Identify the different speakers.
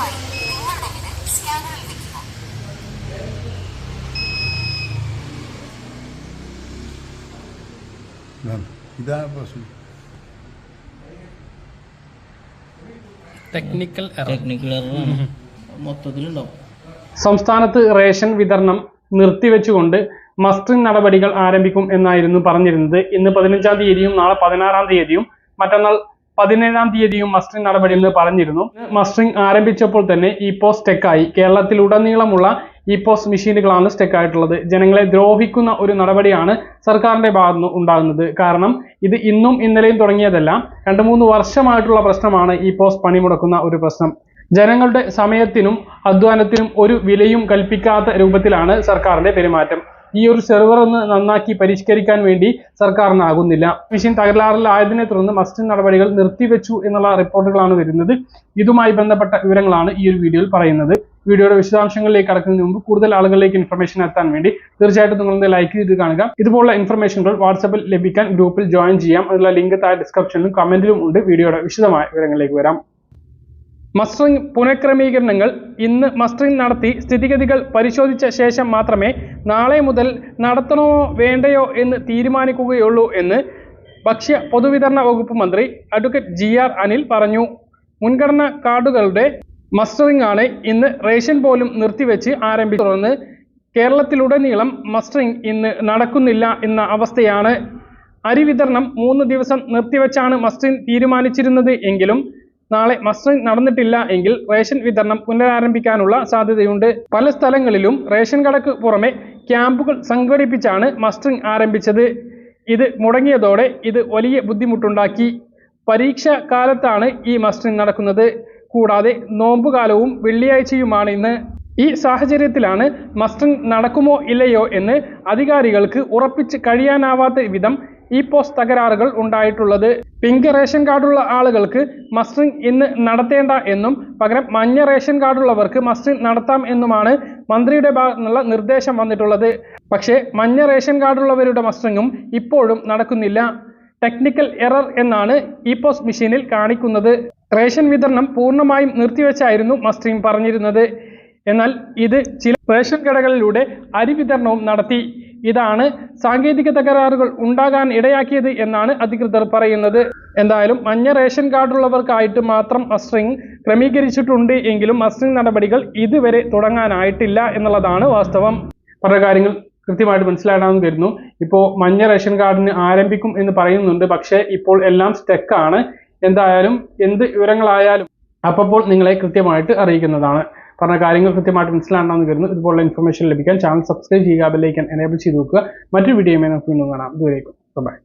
Speaker 1: ദയവായി നിങ്ങളുടെ വിരൽ സ്കാനറിൽ വെക്കുക
Speaker 2: ഇതാണ് ഇതാണ് പ്രശ്നം
Speaker 3: ടെക്നിക്കൽ എറർ
Speaker 4: ടെക്നിക്കൽ മൊത്തത്തിലുണ്ടാവും.
Speaker 5: സംസ്ഥാനത്ത് റേഷൻ വിതരണം നിർത്തിവെച്ചുകൊണ്ട് മസ്റ്ററിംഗ് നടപടികൾ ആരംഭിക്കും എന്നായിരുന്നു പറഞ്ഞിരുന്നത്. ഇന്ന് പതിനഞ്ചാം തീയതിയും നാളെ പതിനാറാം തീയതിയും മറ്റന്നാൾ പതിനേഴാം തീയതിയും മസ്റ്ററിംഗ് നടപടി എന്ന് പറഞ്ഞിരുന്നു. മസ്റ്ററിംഗ് ആരംഭിച്ചപ്പോൾ തന്നെ ഈ പോസ്റ്റ് സ്റ്റെക്കായി കേരളത്തിലുടനീളമുള്ള ഈ പോസ്റ്റ് മെഷീനുകളാണ് സ്റ്റെക്ക് ആയിട്ടുള്ളത്. ജനങ്ങളെ ദ്രോഹിക്കുന്ന ഒരു നടപടിയാണ് സർക്കാരിന്റെ ഭാഗത്തുനിന്ന് ഉണ്ടാകുന്നത്. കാരണം ഇത് ഇന്നും ഇന്നലെയും തുടങ്ങിയതല്ല. രണ്ട് മൂന്ന് വർഷമായിട്ടുള്ള പ്രശ്നമാണ് ഈ പോസ്റ്റ് പണിമുടക്കുന്ന ഒരു പ്രശ്നം. ജനങ്ങളുടെ സമയത്തിനും അധ്വാനത്തിനും ഒരു വിലയും കൽപ്പിക്കാത്ത രൂപത്തിലാണ് സർക്കാരിന്റെ പെരുമാറ്റം. ഈ ഒരു സെർവർ ഒന്ന് നന്നാക്കി പരിഷ്കരിക്കാൻ വേണ്ടി സർക്കാരിനാകുന്നില്ല. മെഷീൻ തകരാറിലായതിനെ തുടർന്ന് മസ്റ്റ് നടപടികൾ നിർത്തിവെച്ചു എന്നുള്ള റിപ്പോർട്ടുകളാണ് വരുന്നത്. ഇതുമായി ബന്ധപ്പെട്ട വിവരങ്ങളാണ് ഈ ഒരു വീഡിയോയിൽ പറയുന്നത്. വീഡിയോയുടെ വിശദാംശങ്ങളിലേക്ക് കടക്കുന്നതിന് മുമ്പ് കൂടുതൽ ആളുകളിലേക്ക് ഇൻഫർമേഷൻ എത്താൻ വേണ്ടി തീർച്ചയായിട്ടും നിങ്ങൾ ലൈക്ക് ചെയ്ത് കാണുക. ഇതുപോലുള്ള ഇൻഫർമേഷനുകൾ വാട്സപ്പിൽ ലഭിക്കാൻ ഗ്രൂപ്പിൽ ജോയിൻ ചെയ്യാം. അതിനുള്ള ലിങ്ക് താഴെ ഡിസ്ക്രിപ്ഷനിലും കമന്റിലും ഉണ്ട്. വീഡിയോയുടെ വിശദമായ വിവരങ്ങളിലേക്ക് വരാം. മസ്റ്ററിംഗ് പുനഃക്രമീകരണങ്ങൾ ഇന്ന് മസ്റ്ററിംഗ് നടത്തി സ്ഥിതിഗതികൾ പരിശോധിച്ച ശേഷം മാത്രമേ നാളെ മുതൽ നടത്തണമോ വേണ്ടയോ എന്ന് തീരുമാനിക്കുകയുള്ളൂ എന്ന് ഭക്ഷ്യ പൊതുവിതരണ വകുപ്പ് മന്ത്രി അഡ്വക്കേറ്റ് ജി ആർ അനിൽ പറഞ്ഞു. മുൻഗണന കാർഡുകളുടെ മസ്റ്ററിംഗ് ആണ് ഇന്ന് റേഷൻ പോലും നിർത്തിവെച്ച് ആരംഭിച്ചു തുടർന്ന് കേരളത്തിലുടനീളം മസ്റ്ററിംഗ് ഇന്ന് നടക്കുന്നില്ല എന്ന അവസ്ഥയാണ്. അരി വിതരണം മൂന്ന് ദിവസം നിർത്തിവെച്ചാണ് മസ്റ്ററിംഗ് തീരുമാനിച്ചിരുന്നത് എങ്കിലും നാളെ മസ്റ്ററിംഗ് നടന്നിട്ടില്ല എങ്കിൽ റേഷൻ വിതരണം പുനരാരംഭിക്കാനുള്ള സാധ്യതയുണ്ട്. പല സ്ഥലങ്ങളിലും റേഷൻ കടക്ക് പുറമെ ക്യാമ്പുകൾ സംഘടിപ്പിച്ചാണ് മസ്റ്ററിംഗ് ആരംഭിച്ചത്. ഇത് മുടങ്ങിയതോടെ ഇത് വലിയ ബുദ്ധിമുട്ടുണ്ടാക്കി. പരീക്ഷ കാലത്താണ് ഈ മസ്റ്ററിംഗ് നടക്കുന്നത്. കൂടാതെ നോമ്പുകാലവും വെള്ളിയാഴ്ചയുമാണ് ഇന്ന് ഈ സാഹചര്യത്തിലാണ് മസ്റ്ററിംഗ് നടക്കുമോ ഇല്ലയോ എന്ന് അധികാരികൾക്ക് ഉറപ്പിച്ച് കഴിയാനാവാത്ത വിധം ഈ പോസ്റ്റ് തകരാറുകൾ ഉണ്ടായിട്ടുള്ളത്. പിങ്ക് റേഷൻ കാർഡുള്ള ആളുകൾക്ക് മസ്റ്ററിംഗ് ഇന്ന് നടത്തേണ്ട എന്നും പകരം മഞ്ഞ റേഷൻ കാർഡുള്ളവർക്ക് മസ്റ്ററിംഗ് നടത്താം എന്നുമാണ് മന്ത്രിയുടെ ഭാഗത്തു നിന്നുള്ള നിർദ്ദേശം വന്നിട്ടുള്ളത്. പക്ഷേ മഞ്ഞ റേഷൻ കാർഡുള്ളവരുടെ മസ്റ്ററിങ്ങും ഇപ്പോഴും നടക്കുന്നില്ല. ടെക്നിക്കൽ എറർ എന്നാണ് ഇ പോസ്റ്റ് മെഷീനിൽ കാണിക്കുന്നത്. റേഷൻ വിതരണം പൂർണമായും നിർത്തിവെച്ചായിരുന്നു മസ്റ്ററിംഗ് പറഞ്ഞിരുന്നത്. എന്നാൽ ഇത് ചില റേഷൻ കടകളിലൂടെ അരി വിതരണവും നടത്തി. ഇതാണ് സാങ്കേതിക തകരാറുകൾ ഉണ്ടാകാൻ ഇടയാക്കിയത് എന്നാണ് അധികൃതർ പറയുന്നത്. എന്തായാലും മഞ്ഞ റേഷൻ കാർഡുള്ളവർക്കായിട്ട് മാത്രം മസ്റ്ററിംഗ് ക്രമീകരിച്ചിട്ടുണ്ട് എങ്കിലും മസ്റ്ററിംഗ് നടപടികൾ ഇതുവരെ തുടങ്ങാനായിട്ടില്ല എന്നുള്ളതാണ് വാസ്തവം. പല കാര്യങ്ങൾ കൃത്യമായിട്ട് മനസ്സിലാക്കാമെന്ന് കരുതുന്നു. ഇപ്പോൾ മഞ്ഞ റേഷൻ കാർഡിന് ആരംഭിക്കും എന്ന് പറയുന്നുണ്ട്. പക്ഷേ ഇപ്പോൾ എല്ലാം സ്റ്റെക്കാണ്. എന്തായാലും എന്ത് വിവരങ്ങളായാലും അപ്പോൾ നിങ്ങളെ കൃത്യമായിട്ട് അറിയിക്കുന്നതാണ്. പറഞ്ഞ കാര്യങ്ങൾ കൃത്യമായിട്ട് മനസ്സിലാണെന്ന് കരുതുന്നു ഇതുപോലുള്ള ഇൻഫർമേഷൻ ലഭിക്കാൻ ചാനൽ സബ്സ്ക്രൈബ് ചെയ്യുക ബെല്ലൈക്കൻ എനേബിൾ ചെയ്ത് നോക്കുക മറ്റൊരു വീഡിയോയുമായി നമുക്ക് വീണ്ടും കാണാം. ദൂരേക്കും ബൈ